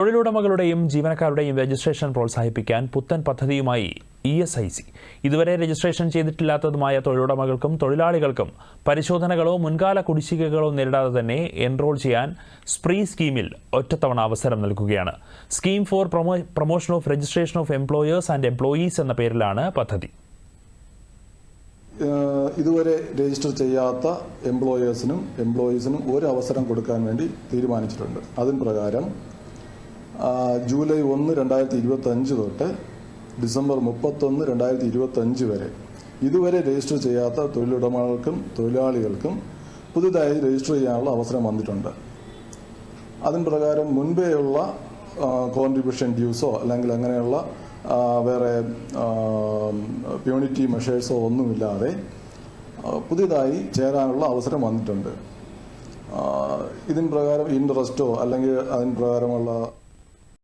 തൊഴിലുടമകളുടെയും ജീവനക്കാരുടെയും രജിസ്ട്രേഷൻ പ്രോത്സാഹിപ്പിക്കാൻ പുത്തൻ പദ്ധതിയുമായി ഇ എസ് ഐ സി. ഇതുവരെ രജിസ്ട്രേഷൻ ചെയ്തിട്ടില്ലാത്തതുമായ തൊഴിലുടമകൾക്കും തൊഴിലാളികൾക്കും പരിശോധനകളോ മുൻകാല കുടിശ്ശികകളോ നേരിടാതെ തന്നെ എൻറോൾ ചെയ്യാൻ സ്പ്രീ സ്കീമിൽ ഒറ്റത്തവണ അവസരം നൽകുകയാണ്. Scheme for promo promotion of registration of employers and employees എന്ന പേരിലാണ് പദ്ധതി. ഇതുവരെ രജിസ്റ്റർ ചെയ്യാത്ത എംപ്ലോയേഴ്സിനും എംപ്ലോയീസിനും ഒരു അവസരം കൊടുക്കാൻ വേണ്ടി തീരുമാനിച്ചിട്ടുണ്ട്. അതിന് പ്രകാരം ജൂലൈ ഒന്ന് രണ്ടായിരത്തി ഇരുപത്തി അഞ്ച് തൊട്ട് ഡിസംബർ മുപ്പത്തൊന്ന് രണ്ടായിരത്തി ഇരുപത്തി അഞ്ച് വരെ. ഇതുവരെ രജിസ്റ്റർ ചെയ്യാത്ത തൊഴിലുടമകൾക്കും തൊഴിലാളികൾക്കും പുതുതായി രജിസ്റ്റർ ചെയ്യാനുള്ള അവസരം വന്നിട്ടുണ്ട്. അതിന് പ്രകാരം മുൻപേയുള്ള കോൺട്രിബ്യൂഷൻ ഡ്യൂസോ അല്ലെങ്കിൽ അങ്ങനെയുള്ള വേറെ പ്യൂണിറ്റി മെഷേഴ്സോ ഒന്നുമില്ലാതെ പുതിയതായി ചേരാനുള്ള അവസരം വന്നിട്ടുണ്ട്. ഇതിന് പ്രകാരം ഇൻട്രസ്റ്റോ അല്ലെങ്കിൽ അതിന് പ്രകാരമുള്ള